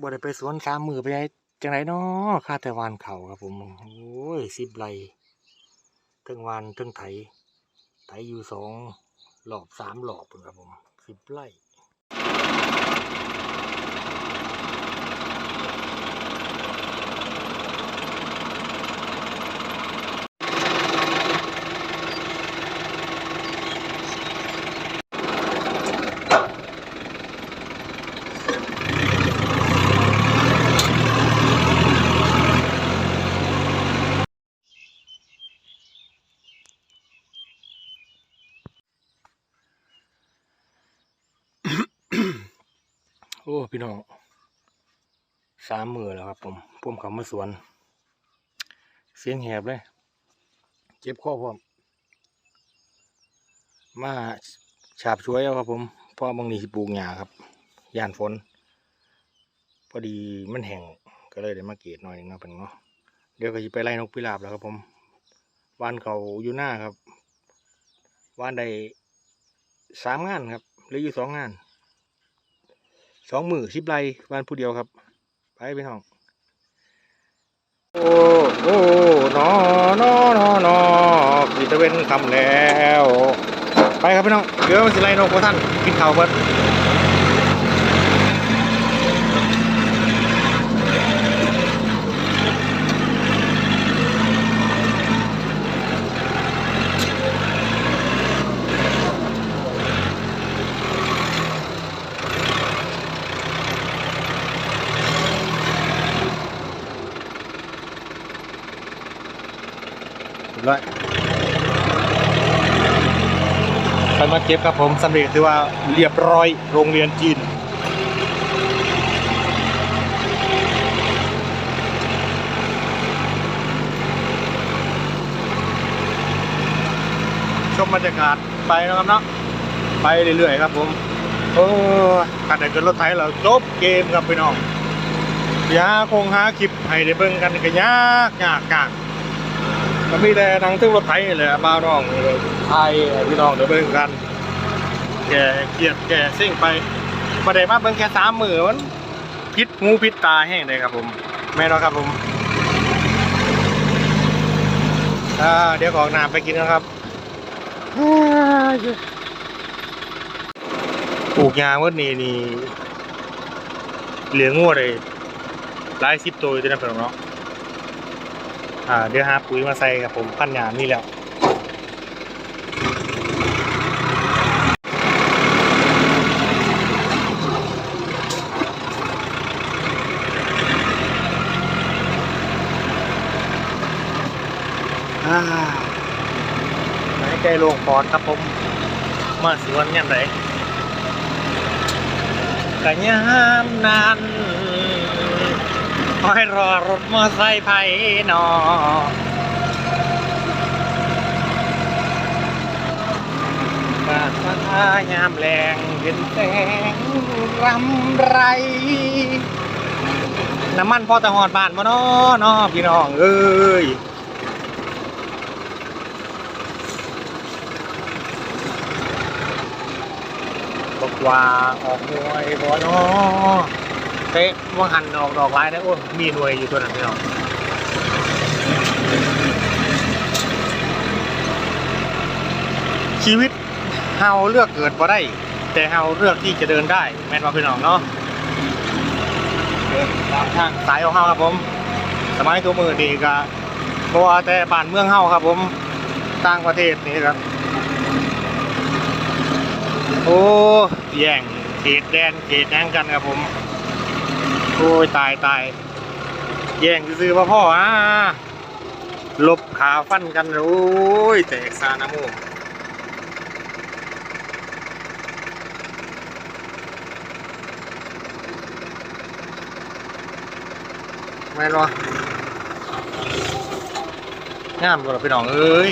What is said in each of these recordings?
บ่ได้ไปสวนสามมือไปได้จังไรเนาะค่าแต่วานเขาครับผม โอ้ยสิบไรทั้งวานทั้งไถ ไถอยู่สองหลอบสามหลอบพุ่นครับผมสิบไร่ อ้พี่น้องสามมือแล้วครับผมผมเขามาสวน เสียงแหบเลย เจ็บข้อพร้อมมาฉาบช่วยเอาครับผมพราะบางนีปลูกหญ้าครับย่านฝน พอดีมันแห้งก็เลยได้มาเกตหน่อยหนึงนะเป็นเนาะเดี๋ยวก็จะไปไล่นกพิราบแล้วครับผมวานเขาอยู่หน้าครับวานได้สามงานครับหลืออยู่สองงาน สองมือสิบไรวานผู้เดียวครับ ไปพี่น้อง โอ้โอ้นอนอนอนอกีตะเวนทำแล้ว ไปครับพี่น้อง เดี๋ยวสิไล่นกพวกท่านกินข้าวเบิดเรียบร้อยไปมา เก็บครับผมสำเร็จถือว่าเรียบร้อยโรงเรียนจีนชมบรรยากาศไปนะครับเนาะไปเรื่อยๆครับผมโอ้ขันไหนเกิดรถไถเราจบเกมครับพี่น้องยาคงหาคลิปให้ได้เบิ่งกันก็ยากยากยากก็มีแต่นังทึ่งรถไถนี่แหละบ้าน้องเลยไทยพี่น้องได้เบิ่งกัน แก่เกียดแก่ซิ่งไปมาได้มาเบิ่งแค่สามหมือมันพิษงูพิษตาแห้งเลยครับผมแม่นอนครับผมอ่าเดี๋ยวขอน้ำไปกินนะครับปลูกยางวันนี้นี่เหลืองงัวเลยหลายสิบตัวอยู่ด้วยนะเพื่อนเนาะอ่าเดี๋ยวหาปุ๋ยมาใส่ครับผมพันยางนี่แล้ว หายใจโล่งปอดครับผม มาสวนยังไงกะยามนั้นคอยรอรถมอไซค์ไผนอบาดฟ้ายามแรงเห็นแสงรำไร น้ำมันพอจะหอดบานมาเนาะเนาะพี่น้องเอ้ย บอก ว่าออกหน่วยบ่เนาะเตะว่าหันออกดอกไม้นะโอ้ยมีหน่วยอยู่ตัวนั้นพี่น้องชีวิตเฮาเลือกเกิดบ่ได้ แต่เฮาเลือกที่จะเดินได้ แม่นว่าพี่น้องเนาะเดินตามทางสายของเฮาครับผม สมัยตัวมือดีก็เพราะว่าแต่บ้านเมืองเฮาครับผมต่างประเทศนี่ครับ โอ้แย่งเขตแดนเขตแย่งกันครับผม โอ้ยตายตายแย่งซื้อพ่อพ่ออะลบขาฟันกันโอ้ยแตกซานาโมแม่นวะงามกว่าพี่น้องเอ้ย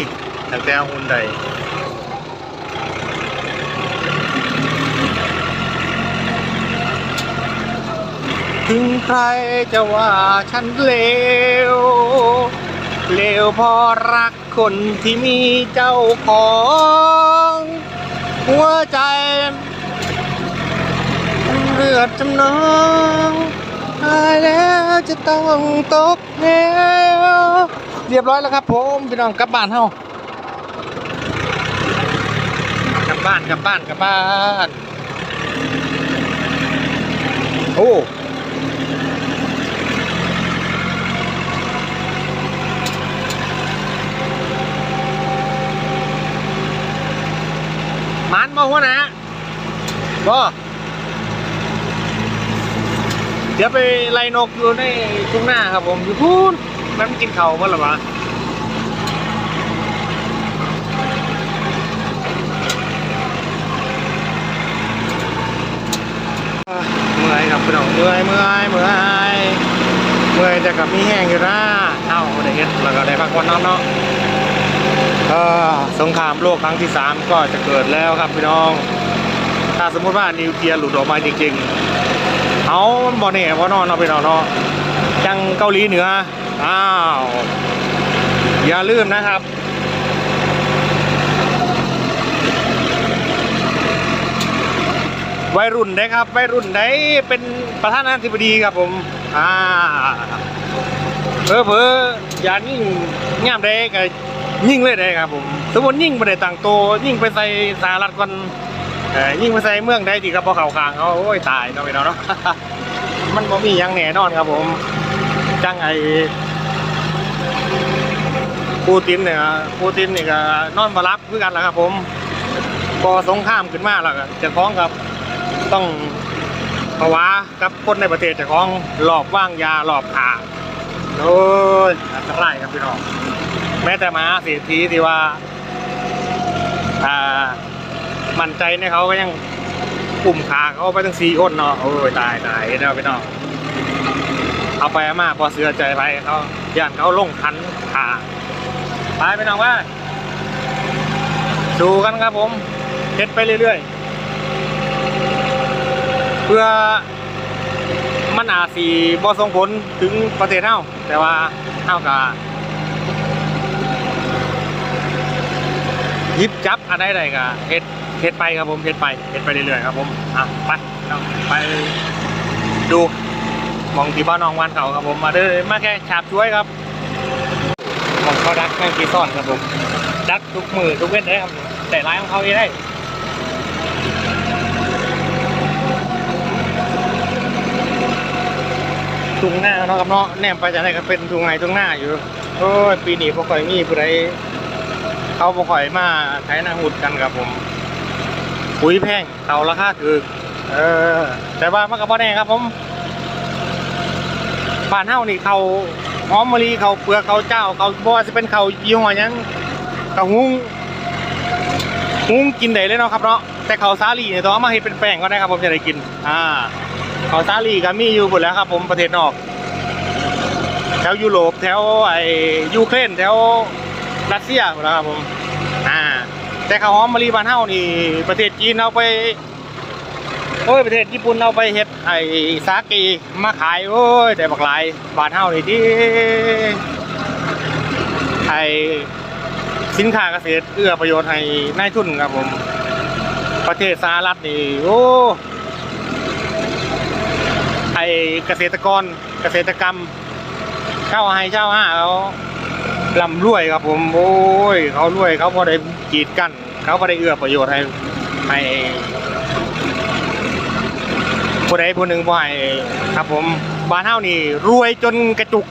แต่แต่หุ่นใด ถึงใครจะว่าฉันเลว เลวเพอรักคนที่มีเจ้าของ หัวใจเลือดจำนองจะต้องตกแล้วเรียบร้อยแล้วครับผมพี่น้องกลับบ้านเฮากลับบ้านกลับบ้านกลับบ้านโอ้มันมา หัวหนะบ่เดี๋ยวไปไล่นกอยู่ในทุ่งหน้าครับผมอยู่พูนมันกินเขาเมื่อไหร่วะเมื่อยครับพี่น้องเมื่อยเมื่อยเมื่อยเมื่อยแต่กับมีแห้งอยู่นะเอ้าได้เฮ็ดแล้วก็ได้พักผ่อนนอนเนาะ สงครามโลกครั้งที่สามก็จะเกิดแล้วครับพี่น้อง ถ้าสมมติว่านิวเคลียร์หลุดออกมาจริงๆเอามันบ่แน่บ่นอนเนาะพี่น้องเนาะจังเกาหลีเหนืออ้าวอย่าลืมนะครับ วัยรุ่นได้ครับ วัยรุ่นได้เป็นประธานาธิบดีครับผม อ่าเพอเพออย่ายิ่งง่ามได้ก็ ยิ่งเลยได้ครับผมสมมติยิ่งไปได้ต่างโตวยิ่งไปใส่สหรัฐก่อนยิ่งไปใส่เมืองได้ที่กับพอเขาคางเขาโอ้ยตายเนาะไปเนาะเนาะมันบ่มีหยังแน่นอนครับผมจังไอปูตินเนี่ยปูตินนี่ก็นอนมารับคือกันแหละครับผมพอสงครามขึ้นมาแล้วเจะคล้าของกับต้องภาวะกับคนในประเทศเจะคล้าของหลอบว่างยาหลอบขาโอ้ยอันตรายครับพี่น้อง แม้แต่มาเศรษฐีที่ว่า อ่า มั่นใจในเขาก็ยังกลุ่มขาเขาไปตั้งสี่คนเนาะโอ้ยตายตายเนาะพี่น้องเอาไปมาพอเสือใจไปเขาย่านเขาลงคันขาไปพี่น้องว่าดูกันครับผมเฮ็ดไปเรื่อยๆ เพื่อมันอาจสีบ่ส่งผลถึงประเทศเฮาแต่ว่าเฮาก็ห ยิบจับอันใดๆก็เฮ็ดเฮ็ดไปครับผมเฮ็ดไปเฮ็ดไปเรื่อยๆครับผมอะไปไปดูมองที่บ้านน้องวันเขาครับผมมาเด้อมาแค่ฉาบช่วยครับมองเขาดักแม่งกีซ่อนครับผมดักทุกมือทุกเว้นได้ครับแต่ร้ายของเขาเองได้ทุงหน้าเนาะครับเนาะแนมไปจากไหนก็เป็นทุงไงทุงหน้าอยู่โอ้ยปีนี้บ่ค่อยมีผู้ใด เขาบ่ค่อยมาไถนาหุดกันครับผมปุ๋ยแพงเขาราคาถูกเออ แต่ว่ามันก็บ่แน่ครับผมบ้านเฮานี่เขาหอมมะลิเขาเปลือกเขาเจ้าเขาบ่ว่าสิเป็นเขายี่ห้อยังเขาหุงหุงกินได้เลยเนาะครับเนาะแต่เขาซาลีเนี่ยต้องเอามาเฮ็ดเป็นแป้งก็ได้ครับผมจะได้กิน อ่า เขาซาลีก็มีอยู่หมดแล้วครับ ผมประเทศนอก แถวยุโรปแถวไอยูเครนแถว รัสเซียหมดแล้วครับผมอ่าแต่ข้าวหอมมะลิบ้านเฮานี่ประเทศจีนเอาไปโอ้ยประเทศญี่ปุ่นเอาไปเฮ็ดไอ้สากีมาขายโอ้ยแต่บักหลายบ้านเฮานี่ที่ไอ้สินค้าเกษตรเอื้อประโยชน์ให้นายทุนครับผม ประเทศสหรัฐนี่โอ้ไอเกษตรกรเกษตรกรรมเช่าให้เช่าห้าเขา ลำรวยครับผมโอ้ย เขารวยเขาพอได้กีดกัน เขาพอได้เอื้อประโยชน์ให้ให้ผู้ใดผู้หนึ่งบ่ให้ครับผมบ้านเฮานี่ รวยจนกระจุก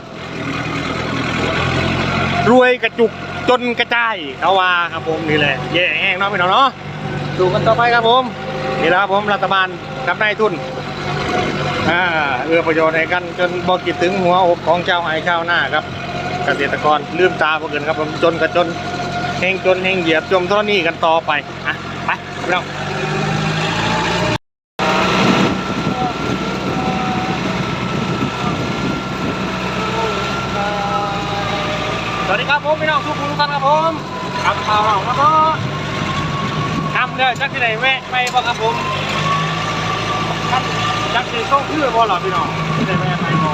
รวยกระจุกจนกระจายเขาว่าครับผมนี่แหละแย่แห้งเนาะพี่น้องเนาะดูกันต่อไปครับผมนี่แหละครับผมรัฐบาลกับนายทุนอ่าเอื้อประโยชน์ให้กันจนบอกิดถึงหัวอกของเจ้าไห้เจ้าหน้าครับ เกษตรกรลืมตาเพวกเกินครับผมจนกับจนเฮงจนเฮงเหยียบจมท่านี้กันต่อไปอะไปพี่น้องสวัสดีครับผมพี่น้องทุกคนทุกท่านครับผมทำข่าวเราแล้วก็ทำเด้อจักที่ไหนแวะไปบ่ครับผมจักคือต้องเพื่อบ่หรอพี่น้องที่ได้แม่ไปบ่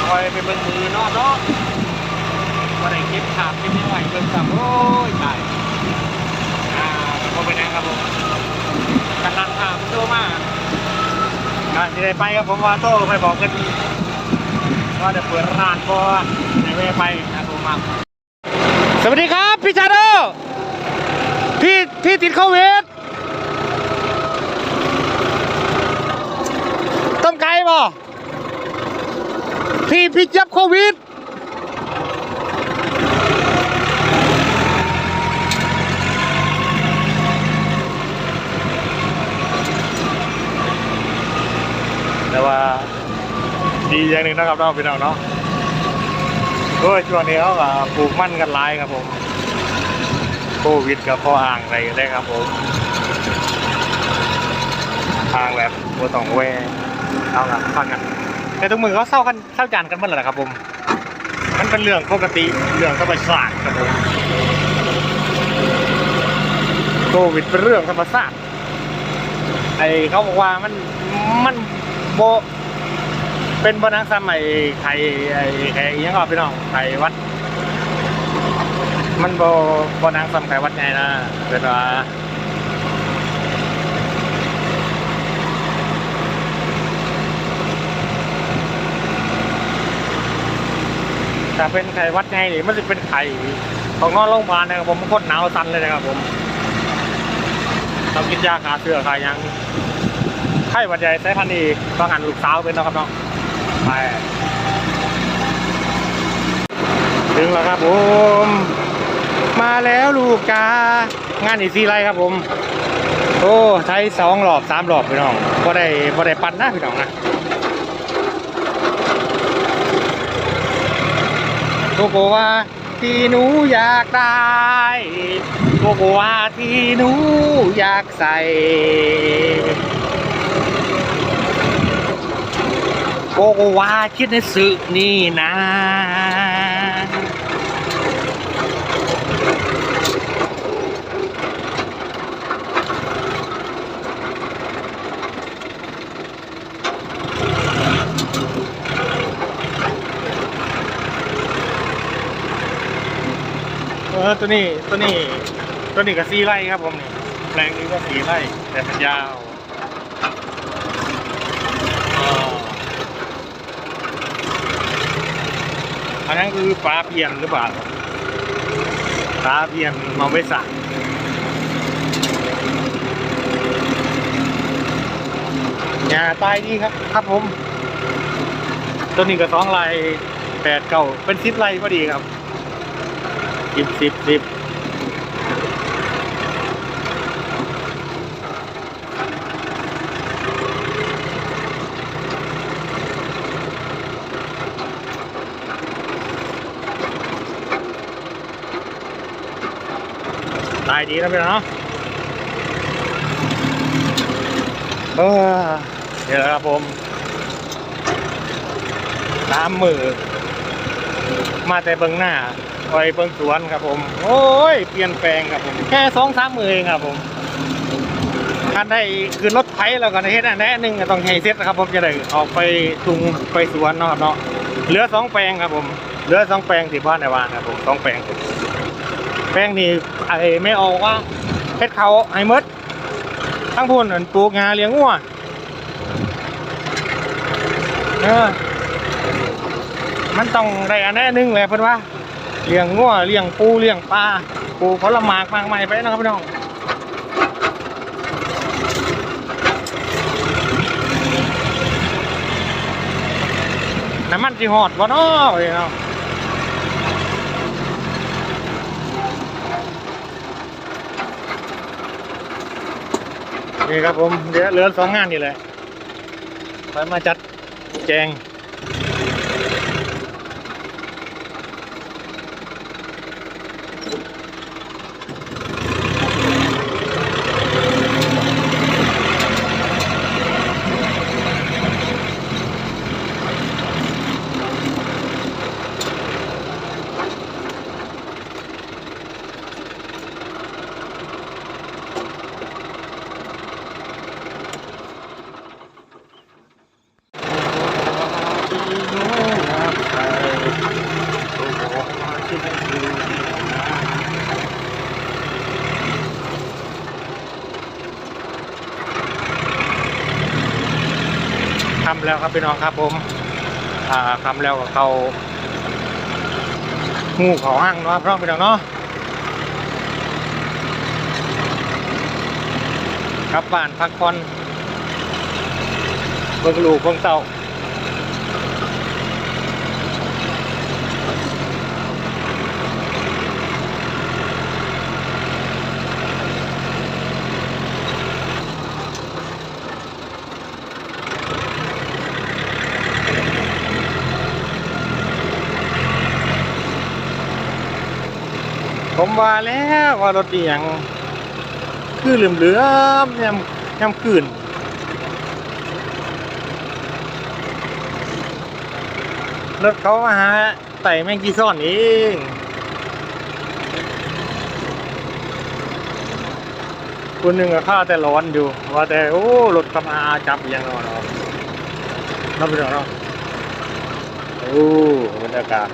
ค อยไปเบิ่งมือเนาะเนาะบ่ได้เก็บภาพเก็บไม่ไหวเบิ่งซ้ำโอ้ยตายอ่าบ่เป็นหยังครับผมกำลังภาพโตมาครับอะที่ได้ไปครับผมว่าโต้ไปบอกกันว่าจะเปิดร้านก็ในเวไปนะผมมาสวัสดีครับพี่ชาโดพี่พี่ติดโควิดต้มไก่บ่ พี่พี่เจ็บโควิดแต่ว่าดีอย่างหนึ่งนะครับน้องพี่น้องเนาะโอ้ยช่วงนี้เขาก็ปลูกมั่นกันหลายครับผมโควิดกับข้ออ่างอะไรกันได้ครับผมทางแบบบัต้องแวเอาละฟังกัน แต่ทุกมือเขาเศร้ากันเศร้าจานกันเมื่อไหร่ครับผม มันเป็นเรื่องปกติเรื่องธรรมชาติครับผมโควิดเป็นเรื่องธรรมชาติไอเขาบอกว่ามันมันโบเป็นบนังสมัยไข่ไอไข่อิหยังก็พี่น้องไข่วัด มันโบบนังสมัยไข่วัดไงนะเป็นว่า ถ้าเป็นไข่วัดไงนี่มันจะเป็นไข่ของนอนโรงพยาบาลนะครับผมโคตรหนาวสั่นเลยนะครับผมต้องกินยาขาเสือขายังไข้หวัดใหญ่สายพันธุ์นี้ก็งานลูกสาวเป็นนะครับน้องไปถึงแล้วครับผม มาแล้วลูกกางานอีกสี่ไรครับผม โอ้ใช้สองรอบสามรอบพี่น้องก็ได้ก็ได้ปั่นนะพี่น้องนะ โกโกวาที่หนูอยากได้โกโกวาที่หนูอยากใส่โกโกวาคิดในสึนี่นะ เออ ตัวนี้ตัวนี้ตัวนี้ก็สีไร่ครับผมนี่แรงนี้ก็สีไร่แต่มันยาวอันนั้นคือปลาเพียนหรือเปล่าปลาเพียนมองไม่สั่หญ้าตายดีครับ ครับผม ตัวนี้ก็สองลายแปดเก้าเป็นสิบลายพอดีครับ สิบสิบสิบตายดีนะพี่น้องเนาะเออเดี๋ยวครับผมน้ำมือ มาแต่เบื้องหน้า ไว้เบื้งสวนครับผม โอ้ย เปลี่ยนแปลงครับผม แค่สองสามมือเองครับผมคันได้คือรถไถแล้วก็ในเฮ็ดอันแน่นึงก็ต้องให้เซ็ตนะครับผมจะได้ออกไปทุงไปสวนเนาะเนาะเหลือสองแปลงครับผมเหลือสองแปลงที่บ้านในวางครับผมสองแปลงแปลงนี่ไอ้ไม่ออกว่าเฮ็ดเขาไอ้มดทั้งพูนอันปลูกงาเลี้ยงงัวเออมันต้องได้อันแน่นึงแหละเพิ่อนว่า เลี้ยงงัวเลี้ยงปูเลี้ยงปลาปูผลไม้มากมายไปนะครับพี่น้องน้ำมันสิหอดบ่เนาะเอ้เนาะนี่ครับผมเดี๋ยวเหลือสองงานนี่แหละไปมาจัดแจง แล้วครับพี่น้องครับผมอ่าคำแล้วกับเขางูเขาห้างเนาะพี่น้องพี่น้องเนาะกลับบ้านพักผ่อนเบิ่งลูกเบิ่งเต่า ว่าแล้วว่ารถเอียงคือเหลื่อมเหลือมยำยำคืนรถเขามาหาไต่แมงกีซ่อนเองคนหนึ่งก็ข้าแต่ร้อนอยู่ ว่าแต่โอ้รถกำอาจับอหยังนาะเนาะนับไปเนาะโอ้บรรยากาศ